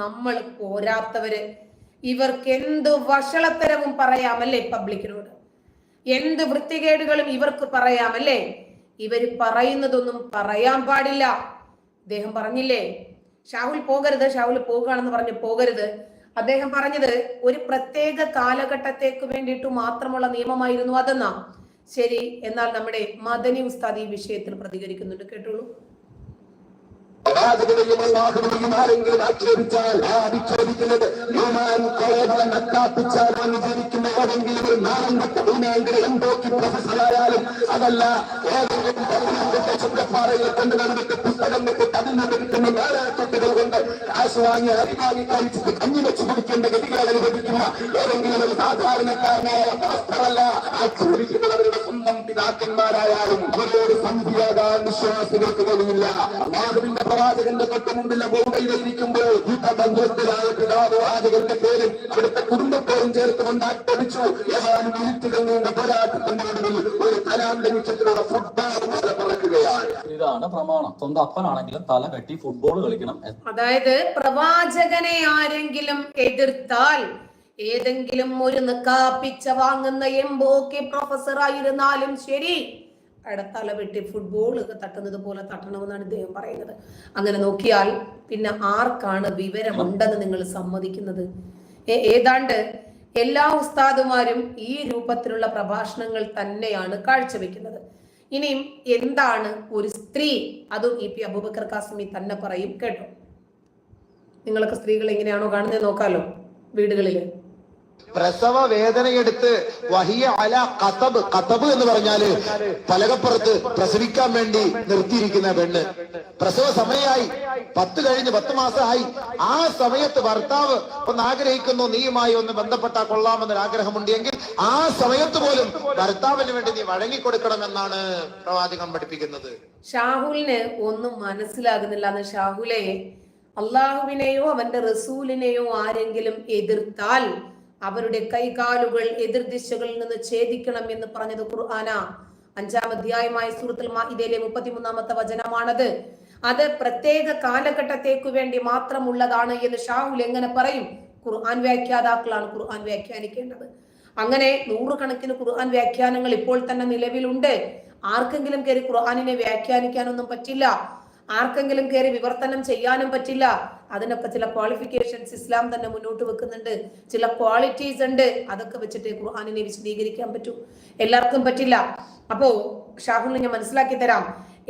നമ്മൾ പോരാത്തവര്. ഇവർക്ക് എന്ത് വഷളത്തരവും പറയാമല്ലേ പബ്ലിക്കിനോട്? എന്ത് വൃത്തികേടുകളും ഇവർക്ക് പറയാമല്ലേ? ഇവർ പറയുന്നതൊന്നും പറയാൻ പാടില്ല. അദ്ദേഹം പറഞ്ഞില്ലേ ഷാഹുൽ പോകരുത് ഷാഹുൽ പോകുകയാണെന്ന് പറഞ്ഞ് പോകരുത്. അദ്ദേഹം പറഞ്ഞത് ഒരു പ്രത്യേക കാലഘട്ടത്തേക്ക് വേണ്ടിയിട്ട് മാത്രമുള്ള നിയമമായിരുന്നു അതെന്നാ? ശരി എന്നാൽ നമ്മുടെ മദനി ഉസ്താദ് ഈ വിഷയത്തിൽ പ്രതികരിക്കുന്നുണ്ട്. കേട്ടോളൂ. പ്രവാചകനെയും അള്ളാഹുവിനെയും ആരെങ്കിലും ആക്ഷേപിച്ചാൽ ആ ആക്ഷേപിക്കുന്നത് ഹ്യൂമാൻ കോളേജിലെ നക്കാപ്പിച്ചാൽ അനുസരിക്കുന്ന ഏതെങ്കിലും ഒരു നാളം കെട്ട ഭൂമിയെങ്കിലും എന്തോക്കി പ്രൊഫസറായാലും അതല്ല ഏതെങ്കിലും ചുണ്ടപ്പാറയിൽ കൊണ്ട് നടന്നിട്ട് പുസ്തകം മേലാക്കെട്ടുകൾ കൊണ്ട് കാശ് വാങ്ങി വാങ്ങി കഴിച്ചിട്ട് കഞ്ഞി വെച്ച് കുടിക്കേണ്ട ഗതികൾ അനുഭവിക്കുന്ന സാധാരണക്കാരനായ പാസ്റ്ററല്ല ആക്ഷേപിക്കുന്നവരുടെ സ്വന്തം പിതാക്കന്മാരായാലും അവരോട് സന്ധിയാകാൻ വിശ്വാസികൾക്ക് കഴിയില്ല അള്ളാഹുവിന്റെ പ്രവാചകന്റെ തൊട്ട് മുമ്പിലെ ബോംബെയിൽ ഇരിക്കുമ്പോൾ യുദ്ധബന്ധത്തിലായ പിതാപ്രവാചകന്റെ പേരും അവിടുത്തെ കുടുംബത്തോടും ചേർത്ത് കൊണ്ട് ആക്രമിച്ചു ഏതാനും മിനിറ്റുകൾ നീണ്ട പോരാട്ടത്തിന്റെ ഒടുവിൽ ഒരു കലാം ലഭിച്ചതിലൂടെ ഫുട്ബോൾ പോലെ പറക്കുകയാണ് ഇതാണ് പ്രമാണം. സ്വന്തം അപ്പനാണെങ്കിലും തല കെട്ടി ഫുട്ബോൾ കളിക്കണം. അതായത് പ്രവാചകനെ ആരെങ്കിലും എതിർത്താൽ ഏതെങ്കിലും ഒരു നിക്കാപ്പിച്ച വാങ്ങുന്ന എംബോക്കെ പ്രൊഫസർ ആയിരുന്നാലും ശരി. അയാളുടെ തല വെട്ടി ഫുട്ബോൾ തട്ടുന്നത് പോലെ തട്ടണമെന്നാണ് ഇദ്ദേഹം പറയുന്നത്. അങ്ങനെ നോക്കിയാൽ പിന്നെ ആർക്കാണ് വിവരമുണ്ടെന്ന് നിങ്ങൾ സമ്മതിക്കുന്നത്? ഏതാണ്ട് എല്ലാ ഉസ്താദുമാരും ഈ രൂപത്തിലുള്ള പ്രഭാഷണങ്ങൾ തന്നെയാണ് കാഴ്ചവെക്കുന്നത്. ഇനിയും എന്താണ് ഒരു സ്ത്രീ? അതും ഇ പി അബൂബക്കർ കാസിമി തന്നെ പറയും കേട്ടോ. നിങ്ങളൊക്കെ സ്ത്രീകൾ എങ്ങനെയാണോ കാണുന്നത് നോക്കാലോ വീടുകളിൽ. പ്രസവ വേദനയെടുത്ത് വഹിയ അല കതബ് കതബ് എന്ന് പറഞ്ഞാൽ പലകപ്പുറത്ത് പ്രസവിക്കാൻ വേണ്ടി നിർത്തിയിരിക്കുന്ന പെണ്ണ്. പ്രസവ സമയമായി പത്ത് കഴിഞ്ഞ് പത്ത് മാസമായി. ആ സമയത്ത് ഭർത്താവ് ഒന്ന് ആഗ്രഹിക്കുന്നു നീയുമായി ഒന്ന് ബന്ധപ്പെട്ടാൽ കൊള്ളാമെന്നൊരു ആഗ്രഹമുണ്ട് എങ്കിൽ ആ സമയത്ത് പോലും ഭർത്താവിന് വേണ്ടി നീ വഴങ്ങിക്കൊടുക്കണമെന്നാണ് പ്രവാചകൻ പഠിപ്പിക്കുന്നത്. ഷാഹുലിന് ഒന്നും മനസ്സിലാകുന്നില്ല എന്ന് ഷാഹുലെ അള്ളാഹുവിനെയോ അവന്റെ റസൂലിനെയോ ആരെങ്കിലും എതിർത്താൽ അവരുടെ കൈകാലുകൾ എതിർദിശകളിൽ നിന്ന് ഛേദിക്കണം എന്ന് പറഞ്ഞത് ഖുർആന. അഞ്ചാം അധ്യായമായ സൂറത്തുൽ മാഇദയിലെ മുപ്പത്തിമൂന്നാമത്തെ വചനമാണത്. അത് പ്രത്യേക കാലഘട്ടത്തേക്ക് വേണ്ടി മാത്രമുള്ളതാണ് എന്ന് ഷാഹുൽ എങ്ങനെ പറയും? ഖുർആൻ വ്യാഖ്യാതാക്കളാണ് ഖുർആൻ വ്യാഖ്യാനിക്കേണ്ടത്. അങ്ങനെ നൂറുകണക്കിന് ഖുർആൻ വ്യാഖ്യാനങ്ങൾ ഇപ്പോൾ തന്നെ നിലവിലുണ്ട്. ആർക്കെങ്കിലും കയറി ഖുർആാനിനെ വ്യാഖ്യാനിക്കാനൊന്നും പറ്റില്ല. ആർക്കെങ്കിലും കയറി വിവർത്തനം ചെയ്യാനും പറ്റില്ല. അതിനൊക്കെ ചില ക്വാളിഫിക്കേഷൻസ് ഇസ്ലാം തന്നെ മുന്നോട്ട് വെക്കുന്നുണ്ട്. ചില ക്വാളിറ്റീസ് ഉണ്ട്. അതൊക്കെ വെച്ചിട്ട് ഖുർആാനിനെ വിശദീകരിക്കാൻ പറ്റൂ. എല്ലാവർക്കും പറ്റില്ല. അപ്പോ ഷാഹുലിനെ ഞാൻ മനസ്സിലാക്കി തരാം.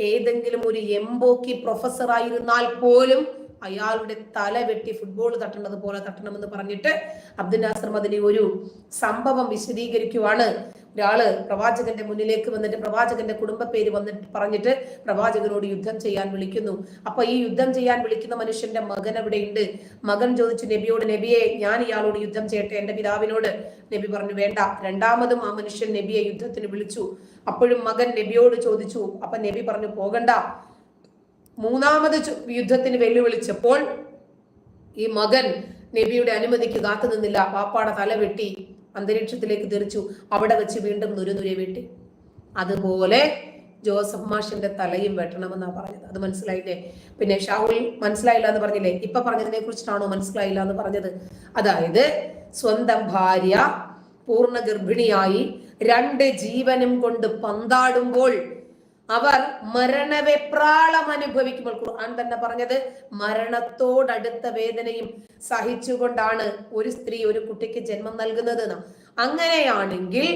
ഏതെങ്കിലും ഒരു എംബോക്കി പ്രൊഫസർ ആയിരുന്നാൽ പോലും അയാളുടെ തല വെട്ടി ഫുട്ബോൾ തട്ടേണ്ടത് പോലെ തട്ടണമെന്ന് പറഞ്ഞിട്ട് അബ്ദുൽ നാസർ മദിനെ ഒരു സംഭവം വിശദീകരിക്കുവാണ്. ഒരാൾ പ്രവാചകന്റെ മുന്നിലേക്ക് വന്നിട്ട് പ്രവാചകന്റെ കുടുംബ പേര് വന്നിട്ട് പറഞ്ഞിട്ട് പ്രവാചകനോട് യുദ്ധം ചെയ്യാൻ വിളിക്കുന്നു. അപ്പൊ ഈ യുദ്ധം ചെയ്യാൻ വിളിക്കുന്ന മനുഷ്യന്റെ മകൻ അവിടെ ഉണ്ട്? മകൻ ചോദിച്ചു നബിയോട് നബിയെ ഞാൻ ഇയാളോട് യുദ്ധം ചെയ്യട്ടെ? എന്റെ പിതാവിനോട്? നബി പറഞ്ഞു വേണ്ട. രണ്ടാമതും ആ മനുഷ്യൻ നബിയെ യുദ്ധത്തിന് വിളിച്ചു. അപ്പോഴും മകൻ നബിയോട് ചോദിച്ചു. അപ്പൊ നബി പറഞ്ഞു പോകണ്ട. മൂന്നാമത് യുദ്ധത്തിന് വെല്ലുവിളിച്ചപ്പോൾ ഈ മകൻ നബിയുടെ അനുമതിക്ക് കാത്തു നിന്നില്ല പാപ്പാടെ തല വെട്ടി. അന്തരീക്ഷത്തിലേക്ക് തെറിച്ചു. അവിടെ വെച്ച് വീണ്ടും നുരുനുരെ വീട്ടി. അതുപോലെ ജോസഫ് മാഷിന്റെ തലയും വെട്ടണമെന്നാ പറഞ്ഞത്. അത് മനസ്സിലായില്ലേ? പിന്നെ ഷാഹുൽ മനസ്സിലായില്ല എന്ന് പറഞ്ഞില്ലേ? ഇപ്പൊ പറഞ്ഞതിനെ കുറിച്ചിട്ടാണോ മനസ്സിലായില്ല എന്ന് പറഞ്ഞത്? അതായത് സ്വന്തം ഭാര്യ പൂർണ ഗർഭിണിയായി രണ്ട് ജീവനും കൊണ്ട് പന്താടുമ്പോൾ അവർ മരണവെപ്രാളം അനുഭവിക്കുമ്പോൾ ഖുർആൻ തന്നെ പറഞ്ഞത് മരണത്തോടടുത്ത വേദനയും സഹിച്ചുകൊണ്ടാണ് ഒരു സ്ത്രീ ഒരു കുട്ടിക്ക് ജന്മം നൽകുന്നത് അങ്ങനെയാണെങ്കിൽ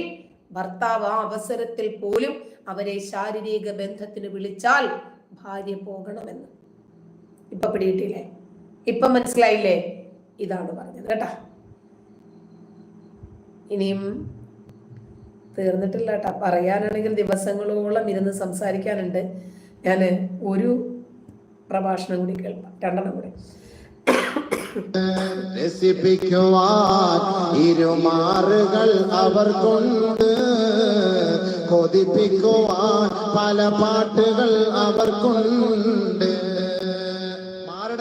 ഭർത്താവ് ആ അവസരത്തിൽ പോലും അവരെ ശാരീരിക ബന്ധത്തിന് വിളിച്ചാൽ ഭാര്യ പോകണമെന്ന്. ഇപ്പൊ പിടിയിട്ടില്ലേ? ഇപ്പൊ മനസ്സിലായില്ലേ? ഇതാണ് പറഞ്ഞത് കേട്ടാ. ഇനിയും തീർന്നിട്ടില്ല കേട്ടോ പറയാനാണെങ്കിൽ ദിവസങ്ങളോളം ഇരുന്ന് സംസാരിക്കാനുണ്ട്. ഞാൻ ഒരു പ്രഭാഷണം കൂടി കേൾക്കാം. രണ്ടെണ്ണം കൂടി. രസിപ്പിക്കുവാൻ ഇരുമാറുകൾ അവർ കൊണ്ട് കൊതിപ്പിക്കുവാൻ പല പാട്ടുകൾ അവർക്കുണ്ട്.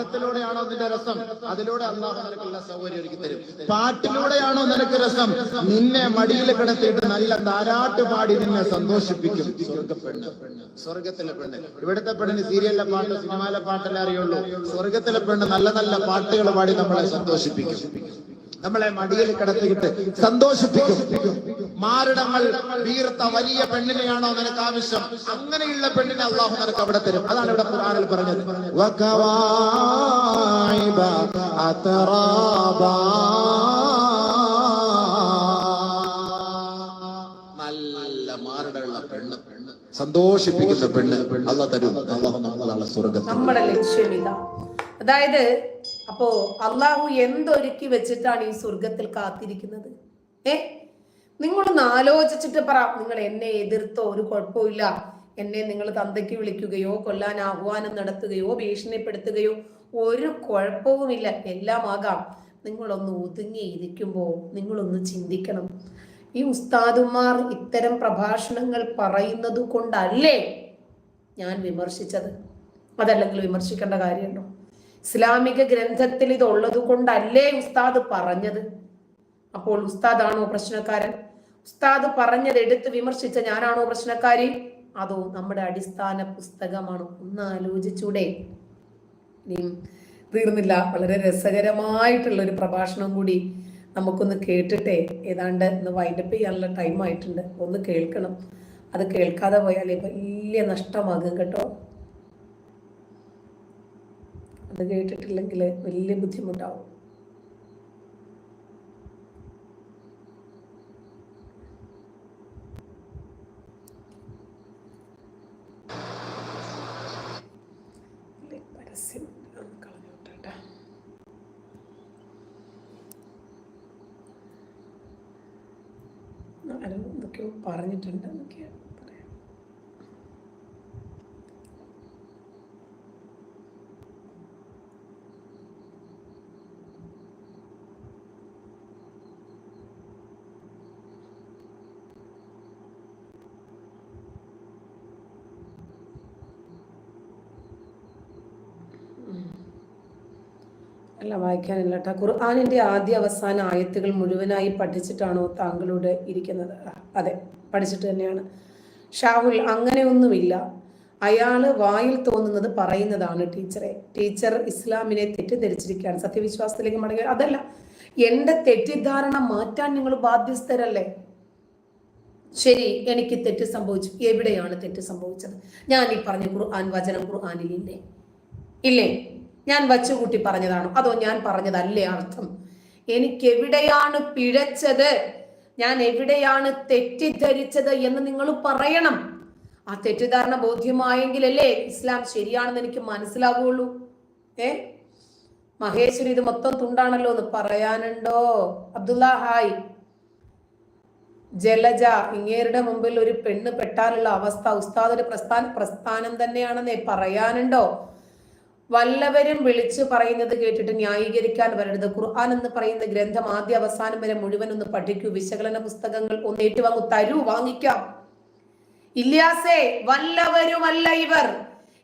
മാരണത്തിലൂടെയാണോ നിന്റെ രസം? അതിലൂടെ അള്ളാഹു നിനക്കുള്ള സൗകര്യം ഒരുക്കി തരും. പാട്ടിലൂടെയാണോ നിനക്ക് രസം? നിന്നെ മടിയിൽ കിടത്തിയിട്ട് നല്ല താരാട്ട് പാടി നിന്നെ സന്തോഷിപ്പിക്കും. സ്വർഗപ്പെണ്ണ് സ്വർഗത്തിലെ പെണ്ണ്. ഇവിടുത്തെ പെണ്ണിന് സീരിയലിലെ പാട്ട് സിനിമയിലെ പാട്ടല്ലേ അറിയുള്ളൂ. സ്വർഗത്തിലെ പെണ്ണ് നല്ല നല്ല പാട്ടുകൾ പാടി നമ്മളെ സന്തോഷിപ്പിക്കും. നമ്മളെ മടിയിൽ കിടത്തിയിട്ട് സന്തോഷിപ്പിക്കും. മാറിടങ്ങൾ വീർത്ത വലിയ പെണ്ണിനെയാണോ നിനക്ക് ആവശ്യം? അങ്ങനെയുള്ള പെണ്ണിനെ അള്ളാഹു നിനക്ക് അവിടെ തരും. അതാണ് ഇവിടെ ഖുർആനിൽ പറഞ്ഞത്. നല്ല മാറിടമുള്ള പെണ്ണ്. സന്തോഷിപ്പിക്കുന്ന പെണ്ണ് അള്ളാഹ് തരും. അള്ളാഹു നമ്മളാണ് സ്വർഗത്തിൽ നമ്മുടെ അതായത് അപ്പോ അള്ളാഹു എന്തൊരുക്കി വെച്ചിട്ടാണ് ഈ സ്വർഗത്തിൽ കാത്തിരിക്കുന്നത്? ഏ? നിങ്ങളൊന്ന് ആലോചിച്ചിട്ട് പറ. നിങ്ങൾ എന്നെ എതിർത്തോ? ഒരു കുഴപ്പമില്ല. എന്നെ നിങ്ങൾ തന്തയ്ക്ക് വിളിക്കുകയോ കൊല്ലാൻ ആഹ്വാനം നടത്തുകയോ ഭീഷണിപ്പെടുത്തുകയോ ഒരു കുഴപ്പവുമില്ല. എല്ലാം ആകാം. നിങ്ങളൊന്ന് ഒതുങ്ങിയിരിക്കുമ്പോൾ നിങ്ങളൊന്ന് ചിന്തിക്കണം. ഈ ഉസ്താദുമാർ ഇത്തരം പ്രഭാഷണങ്ങൾ പറയുന്നത് കൊണ്ടല്ലേ ഞാൻ വിമർശിച്ചത്? അതല്ലെങ്കിൽ വിമർശിക്കേണ്ട കാര്യമുണ്ടോ? ഇസ്ലാമിക ഗ്രന്ഥത്തിൽ ഇത് ഉള്ളത് കൊണ്ടല്ലേ ഉസ്താദ് പറഞ്ഞത്? അപ്പോൾ ഉസ്താദാണോ പ്രശ്നക്കാരൻ? ഉസ്താദ് പറഞ്ഞത് എടുത്ത് വിമർശിച്ച ഞാനാണോ പ്രശ്നക്കാരി? അതോ നമ്മുടെ അടിസ്ഥാന പുസ്തകമാണ്. ഒന്ന് ആലോചിച്ചൂടെ. തീർന്നില്ല. വളരെ രസകരമായിട്ടുള്ള ഒരു പ്രഭാഷണം കൂടി നമുക്കൊന്ന് കേട്ടിട്ടേ. ഏതാണ്ട് ഒന്ന് വൈൻഡപ്പ് ചെയ്യാനുള്ള ടൈം ആയിട്ടുണ്ട്. ഒന്ന് കേൾക്കണം. അത് കേൾക്കാതെ പോയാൽ വലിയ നഷ്ടമാകും കേട്ടോ. അത് കേട്ടിട്ടില്ലെങ്കിൽ വലിയ ബുദ്ധിമുട്ടാവും. പറഞ്ഞിട്ടുണ്ട് എന്നൊക്കെയാ പറയാം അല്ല വായിക്കാനില്ല കേട്ടോ ഖുർആാനിന്റെ ആദ്യ അവസാന ആയത്തുകൾ മുഴുവനായി പഠിച്ചിട്ടാണോ താങ്കളുടെ ഇരിക്കുന്നത്? അതെ പഠിച്ചിട്ട് തന്നെയാണ്. ഷാഹുൽ അങ്ങനെയൊന്നുമില്ല. അയാൾ വായിൽ തോന്നുന്നത് പറയുന്നതാണ് ടീച്ചറെ. ടീച്ചർ ഇസ്ലാമിനെ തെറ്റിദ്ധരിച്ചിരിക്കുകയാണ്. സത്യവിശ്വാസത്തിലേക്ക് മടങ്ങി. അതല്ല എന്റെ തെറ്റിദ്ധാരണ മാറ്റാൻ നിങ്ങൾ ബാധ്യസ്ഥരല്ലേ? ശരി എനിക്ക് തെറ്റ് സംഭവിച്ചു. എവിടെയാണ് തെറ്റ് സംഭവിച്ചത്? ഞാൻ ഈ പറഞ്ഞ ഖുർആൻ വചനം ഖുർആാനിലില്ലേ ഇല്ലേ? ഞാൻ വച്ചുകൂട്ടി പറഞ്ഞതാണോ. അതോ ഞാൻ പറഞ്ഞതല്ലേ അർത്ഥം? എനിക്ക് എവിടെയാണ് പിഴച്ചത്? ഞാൻ എവിടെയാണ് തെറ്റിദ്ധരിച്ചത് എന്ന് നിങ്ങൾ പറയണം. ആ തെറ്റിദ്ധാരണ ബോധ്യമായെങ്കിലല്ലേ ഇസ്ലാം ശരിയാണെന്ന് എനിക്ക് മനസ്സിലാവുള്ളൂ. ഏ? മഹേശ്വരി ഇത് മൊത്തം തുണ്ടാണല്ലോ എന്ന് പറയാനുണ്ടോ? അബ്ദുള്ള ഹായ്. ജലജ ഇങ്ങേരുടെ മുമ്പിൽ ഒരു പെണ്ണ് പെട്ടാനുള്ള അവസ്ഥ. ഉസ്താദ് പ്രസ്ഥാന പ്രസ്ഥാനം തന്നെയാണെന്നേ പറയാനുണ്ടോ? വല്ലവരും വിളിച്ചു പറയുന്നത് കേട്ടിട്ട് ന്യായീകരിക്കാൻ വരരുത്. ഖുർആൻ എന്ന് പറയുന്ന ഗ്രന്ഥം ആദ്യ അവസാനം വരെ മുഴുവൻ ഒന്ന് പഠിക്കൂ. വിശകലന പുസ്തകങ്ങൾ ഒന്ന് ഏറ്റുവാങ്ങൂ. തരൂ വാങ്ങിക്കാം. ഇല്ലാസേ വല്ലവരുമല്ല ഇവർ.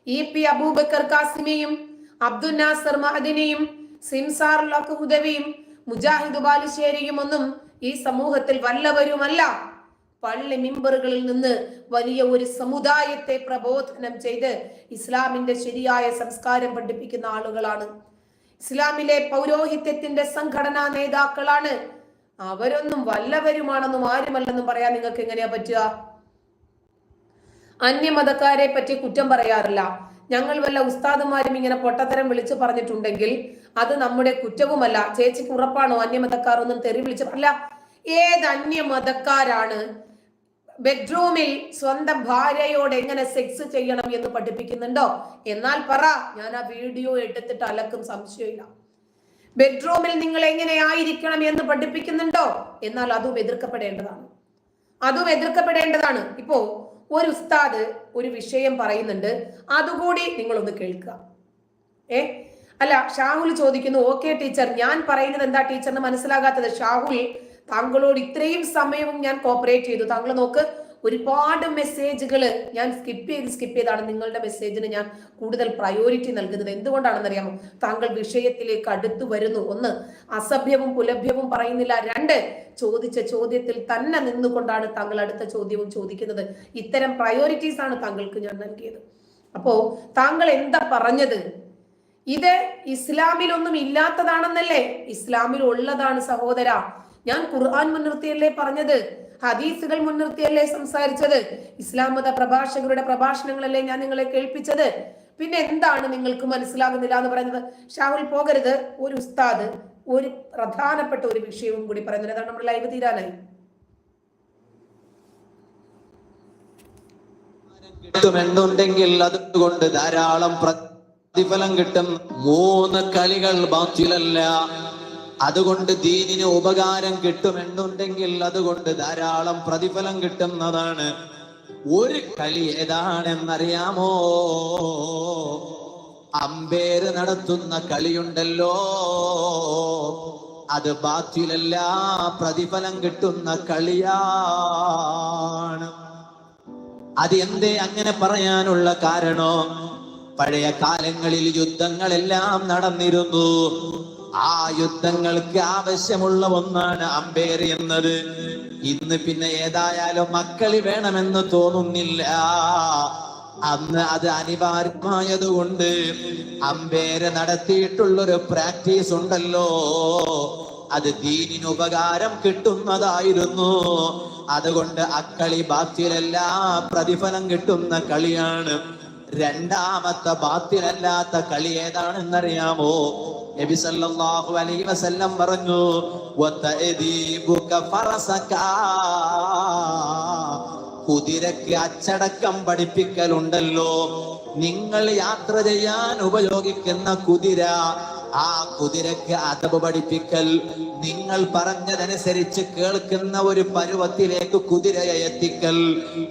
ഇ പി അബൂബക്കർ കാസിമിയും അബ്ദുൽ നാസർ മഹദിനെയും സിംസാർ ലഖുദവിയും മുജാഹിദ് ബാലുശ്ശേരിയും ഒന്നും ഈ സമൂഹത്തിൽ വല്ലവരുമല്ല. പള്ളി മിമ്പറുകളിൽ നിന്ന് വലിയ ഒരു സമുദായത്തെ പ്രബോധനം ചെയ്ത് ഇസ്ലാമിന്റെ ശരിയായ സംസ്കാരം പഠിപ്പിക്കുന്ന ആളുകളാണ്. ഇസ്ലാമിലെ പൗരോഹിത്യത്തിന്റെ സംഘടനാ നേതാക്കളാണ്. അവരൊന്നും വല്ലവരുമാണെന്നും ആരുമല്ലെന്നും പറയാൻ നിങ്ങൾക്ക് എങ്ങനെയാ പറ്റുക? അന്യമതക്കാരെ പറ്റി കുറ്റം പറയാറില്ല. ഞങ്ങൾ വല്ല ഉസ്താദുമാരും ഇങ്ങനെ പൊട്ടത്തരം വിളിച്ചു പറഞ്ഞിട്ടുണ്ടെങ്കിൽ അത് നമ്മുടെ കുറ്റവുമല്ല. ചേച്ചിക്ക് ഉറപ്പാണോ അന്യമതക്കാർ ഒന്നും തെറി വിളിച്ചു അല്ല ഏത് അന്യമതക്കാരാണ് ബെഡ്റൂമിൽ സ്വന്തം ഭാര്യയോട് എങ്ങനെ സെക്സ് ചെയ്യണം എന്ന് പഠിപ്പിക്കുന്നുണ്ടോ? എന്നാൽ പറ ഞാൻ ആ വീഡിയോ എടുത്തിട്ട് അലക്കും സംശയമില്ല. ബെഡ്റൂമിൽ നിങ്ങൾ എങ്ങനെ ആയിരിക്കണം എന്ന് പഠിപ്പിക്കുന്നുണ്ടോ? എന്നാൽ അതും എതിർക്കപ്പെടേണ്ടതാണ്. അതും എതിർക്കപ്പെടേണ്ടതാണ്. ഇപ്പോ ഒരു ഉസ്താദ് ഒരു വിഷയം പറയുന്നുണ്ട്. അതുകൂടി നിങ്ങളൊന്ന് കേൾക്കുക. ഏ? അല്ല ഷാഹുൽ ചോദിക്കുന്നു ഓക്കെ ടീച്ചർ ഞാൻ പറയുന്നത് എന്താ ടീച്ചറിന് മനസ്സിലാകാത്തത്? ഷാഹുൽ താങ്കളോട് ഇത്രയും സമയവും ഞാൻ കോപ്പറേറ്റ് ചെയ്തു. താങ്കൾ നോക്ക് ഒരുപാട് മെസ്സേജുകൾ ഞാൻ സ്കിപ്പ് ചെയ്ത് സ്കിപ്പ് ചെയ്താണ് നിങ്ങളുടെ മെസ്സേജിന് ഞാൻ കൂടുതൽ പ്രയോറിറ്റി നൽകുന്നത്. എന്തുകൊണ്ടാണെന്ന് അറിയാമോ താങ്കൾ വിഷയത്തിലേക്ക് അടുത്തു വരുന്നു. ഒന്ന് അസഭ്യവും പുലഭ്യവും പറയുന്നില്ല. രണ്ട് ചോദിച്ച ചോദ്യത്തിൽ തന്നെ നിന്നുകൊണ്ടാണ് താങ്കൾ അടുത്ത ചോദ്യവും ചോദിക്കുന്നത്. ഇത്തരം പ്രയോറിറ്റീസ് ആണ് താങ്കൾക്ക് ഞാൻ നൽകിയത്. അപ്പോ താങ്കൾ എന്താ പറഞ്ഞത്? ഇത് ഇസ്ലാമിലൊന്നും ഇല്ലാത്തതാണെന്നല്ലേ? ഇസ്ലാമിൽ ഉള്ളതാണ് സഹോദര. ഞാൻ ഖുർആൻ മുൻനിർത്തിയല്ലേ പറഞ്ഞത്? ഹദീസുകൾ മുൻനിർത്തിയല്ലേ സംസാരിച്ചത്? ഇസ്ലാം മത പ്രഭാഷകരുടെ പ്രഭാഷണങ്ങളല്ലേ ഞാൻ നിങ്ങളെ കേൾപ്പിച്ചത്? പിന്നെ എന്താണ് നിങ്ങൾക്ക് മനസ്സിലാകുന്നില്ല എന്ന് പറയുന്നത്? ഷാഹുൽ പോകരുത്. ഒരു ഉസ്താദ് ഒരു പ്രധാനപ്പെട്ട ഒരു വിഷയവും കൂടി പറയുന്നത് അതാണ് നമ്മുടെ ലൈവ് തീരാനായി. കിട്ടുമെന്നുണ്ടെങ്കിൽ അതുകൊണ്ട് ധാരാളം പ്രതിഫലം കിട്ടും. മൂന്ന് കളികൾ ബാത്തിലല്ല അതുകൊണ്ട് ദീനിന് ഉപകാരം കിട്ടുമെന്നുണ്ടെങ്കിൽ അതുകൊണ്ട് ധാരാളം പ്രതിഫലം കിട്ടുന്നതാണ്. ഒരു കളി ഏതാണെന്നറിയാമോ? അമ്പേര് നടത്തുന്ന കളിയുണ്ടല്ലോ. അത് ബാത്തിലല്ല പ്രതിഫലം കിട്ടുന്ന കളിയാണ്. അത് എന്തേ അങ്ങനെ പറയാനുള്ള കാരണോ? പഴയ കാലങ്ങളിൽ യുദ്ധങ്ങളെല്ലാം നടന്നിരുന്നു. ആ യുദ്ധങ്ങൾക്ക് ആവശ്യമുള്ള ഒന്നാണ് അമ്പേർ എന്നത്. ഇന്ന് പിന്നെ ഏതായാലും മക്കളി വേണമെന്ന് തോന്നുന്നില്ല. അന്ന് അത് അനിവാര്യമായതുകൊണ്ട് അമ്പേര് നടത്തിയിട്ടുള്ളൊരു പ്രാക്ടീസ് ഉണ്ടല്ലോ. അത് ദീനിന് ഉപകാരം കിട്ടുന്നതായിരുന്നു. അതുകൊണ്ട് അക്കളി ബാത്തിലല്ല പ്രതിഫലം കിട്ടുന്ന കളിയാണ്. രണ്ടാമത്തെ ബാത്തിലല്ലാത്ത കളി ഏതാണെന്നറിയാമോ? നബി സല്ലല്ലാഹു അലൈഹി വസല്ലം പറഞ്ഞു കുതിരക്ക് അച്ചടക്കം പഠിപ്പിക്കലുണ്ടല്ലോ. നിങ്ങൾ യാത്ര ചെയ്യാൻ ഉപയോഗിക്കുന്ന കുതിര ആ കുതിരക്ക് അതവ് പഠിപ്പിക്കൽ നിങ്ങൾ പറഞ്ഞതനുസരിച്ച് കേൾക്കുന്ന ഒരു പരുവത്തിലേക്ക് കുതിരയെ എത്തിക്കൽ.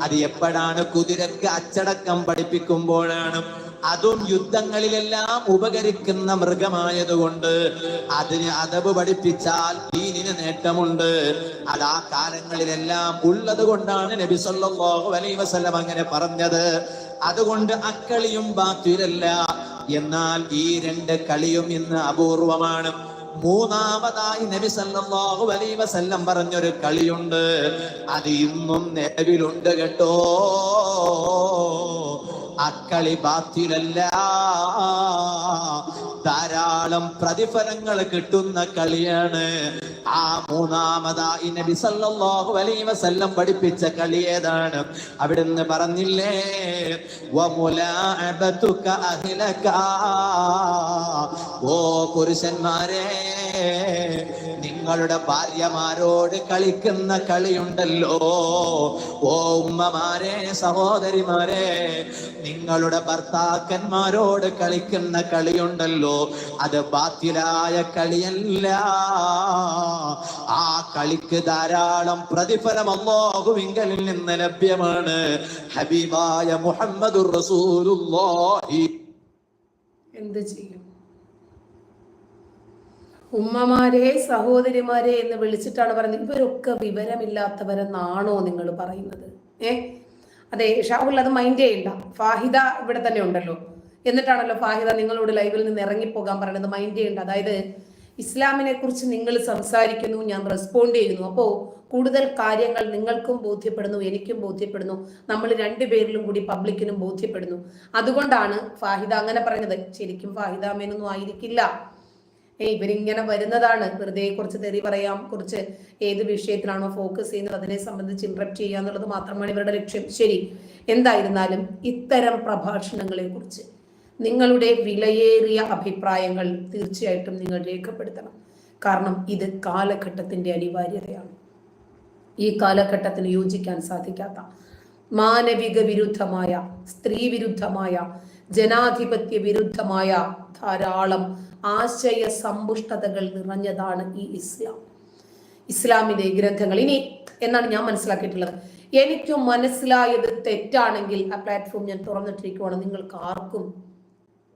അത് എപ്പോഴാണ് കുതിരക്ക് അച്ചടക്കം പഠിപ്പിക്കുമ്പോഴാണ്. അതും യുദ്ധങ്ങളിലെല്ലാം ഉപകരിക്കുന്ന മൃഗമായതുകൊണ്ട് അതിന് അതവ് പഠിപ്പിച്ചാൽ ദീനിന് നേട്ടമുണ്ട്. അത് ആ കാലങ്ങളിലെല്ലാം ഉള്ളത് കൊണ്ടാണ് നബി സല്ലല്ലാഹു അലൈഹി വസല്ലം അങ്ങനെ പറഞ്ഞത്. അതുകൊണ്ട് അക്കളിയും ബാത്തിലല്ല എന്നാൽ ഈ രണ്ട് കളിയും ഇന്ന് അപൂർവമാണ്. മൂന്നാമതായി നബി സല്ലല്ലാഹു അലൈഹി വസല്ലം പറഞ്ഞൊരു കളിയുണ്ട്. അത് ഇന്നും നിലവിലുണ്ട് കേട്ടോ. അക്കളി ബാത്തിലല്ല. ധാരാളം പ്രതിഫലങ്ങൾ കിട്ടുന്ന കളിയാണ്. ആ മൂന്നാമതായി നബി സല്ലല്ലാഹു അലൈഹി വസല്ലം പഠിപ്പിച്ച കളി ഏതാണ്? അവിടുന്ന് പറഞ്ഞില്ലേ വമുലാഅബതുക അഹ്ലക. ഓ പുരുഷന്മാരെ നിങ്ങളുടെ ഭാര്യമാരോട് കളിക്കുന്ന കളിയുണ്ടല്ലോ. ഓ ഉമ്മമാരെ സഹോദരിമാരെ നിങ്ങളുടെ ഭർത്താക്കന്മാരോട് കളിക്കുന്ന കളിയുണ്ടല്ലോ. അത് ബാത്തിലായ കളിയല്ല. ആ കളിക്ക് ധാരാളം പ്രതിഫലം അള്ളാഹുവിങ്കലിൽ നിന്ന് ലഭ്യമാണ്. ഹബീബായ മുഹമ്മദ് റസൂലുള്ളാഹി. എന്ത് ചെയ്യും? ഉമ്മമാരെ സഹോദരിമാരെ എന്ന് വിളിച്ചിട്ടാണ് പറയുന്നത്. ഇവരൊക്കെ വിവരമില്ലാത്തവരെന്നാണോ നിങ്ങൾ പറയുന്നത്? ഏ? അതെ ഷാഹുൽ അത് മൈൻഡ് ചെയ്യണ്ട. ഫാഹിദ ഇവിടെ തന്നെ ഉണ്ടല്ലോ. എന്നിട്ടാണല്ലോ ഫാഹിദ നിങ്ങളോട് ലൈവിൽ നിന്ന് ഇറങ്ങിപ്പോകാൻ പറയുന്നത്. മൈൻഡ് ചെയ്യണ്ട. അതായത് ഇസ്ലാമിനെ കുറിച്ച് നിങ്ങൾ സംസാരിക്കുന്നു ഞാൻ റെസ്പോണ്ട് ചെയ്യുന്നു. അപ്പോൾ കൂടുതൽ കാര്യങ്ങൾ നിങ്ങൾക്കും ബോധ്യപ്പെടുന്നു എനിക്കും ബോധ്യപ്പെടുന്നു. നമ്മൾ രണ്ടുപേരിലും കൂടി പബ്ലിക്കിനും ബോധ്യപ്പെടുന്നു. അതുകൊണ്ടാണ് ഫാഹിദ അങ്ങനെ പറഞ്ഞത്. ശരിക്കും ഫാഹിദ മേനൊന്നും ആയിരിക്കില്ല. ഏ ഇവരിങ്ങനെ വരുന്നതാണ്. വെറുതെ കുറച്ച് തെറി പറയാം കുറച്ച് ഏത് വിഷയത്തിലാണോ ഫോക്കസ് ചെയ്യുന്നത് അതിനെ സംബന്ധിച്ച് ഇൻട്രപ്റ്റ് ചെയ്യുക എന്നുള്ളത് മാത്രമാണ് ഇവരുടെ ലക്ഷ്യം. ശരി എന്തായിരുന്നാലും ഇത്തരം പ്രഭാഷണങ്ങളെ കുറിച്ച് നിങ്ങളുടെ വിലയേറിയ അഭിപ്രായങ്ങൾ തീർച്ചയായിട്ടും നിങ്ങൾ രേഖപ്പെടുത്തണം. കാരണം ഇത് കാലഘട്ടത്തിന്റെ അനിവാര്യതയാണ്. ഈ കാലഘട്ടത്തിന് യോജിക്കാൻ സാധിക്കാത്ത മാനവിക വിരുദ്ധമായ സ്ത്രീ വിരുദ്ധമായ ജനാധിപത്യ വിരുദ്ധമായ ധാരാളം ആശയ സമ്പുഷ്ടതകൾ നിറഞ്ഞതാണ് ഈ ഇസ്ലാം. ഇസ്ലാമിന്റെ ഗ്രന്ഥങ്ങൾ ഇനി എന്നാണ് ഞാൻ മനസ്സിലാക്കിയിട്ടുള്ളത്. എനിക്ക് മനസ്സിലായത് തെറ്റാണെങ്കിൽ ആ പ്ലാറ്റ്ഫോം ഞാൻ തുറന്നിട്ടിരിക്കുവാണ്. നിങ്ങൾക്ക് ആർക്കും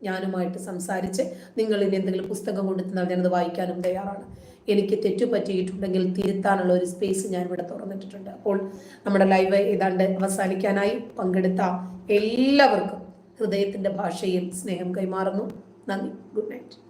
ഞാനുമായിട്ട് സംസാരിച്ച് നിങ്ങൾ ഇനി എന്തെങ്കിലും പുസ്തകം കൊണ്ടെത്തുന്നാൽ ഞാനത് വായിക്കാനും തയ്യാറാണ്. എനിക്ക് തെറ്റു പറ്റിയിട്ടുണ്ടെങ്കിൽ തിരുത്താനുള്ള ഒരു സ്പേസ് ഞാൻ ഇവിടെ തുറന്നിട്ടിട്ടുണ്ട്. അപ്പോൾ നമ്മുടെ ലൈവ് ഏതാണ്ട് അവസാനിക്കാനായി പങ്കെടുത്ത എല്ലാവർക്കും ഹൃദയത്തിന്റെ ഭാഷയിൽ സ്നേഹം കൈമാറുന്നു. നന്ദി. Good night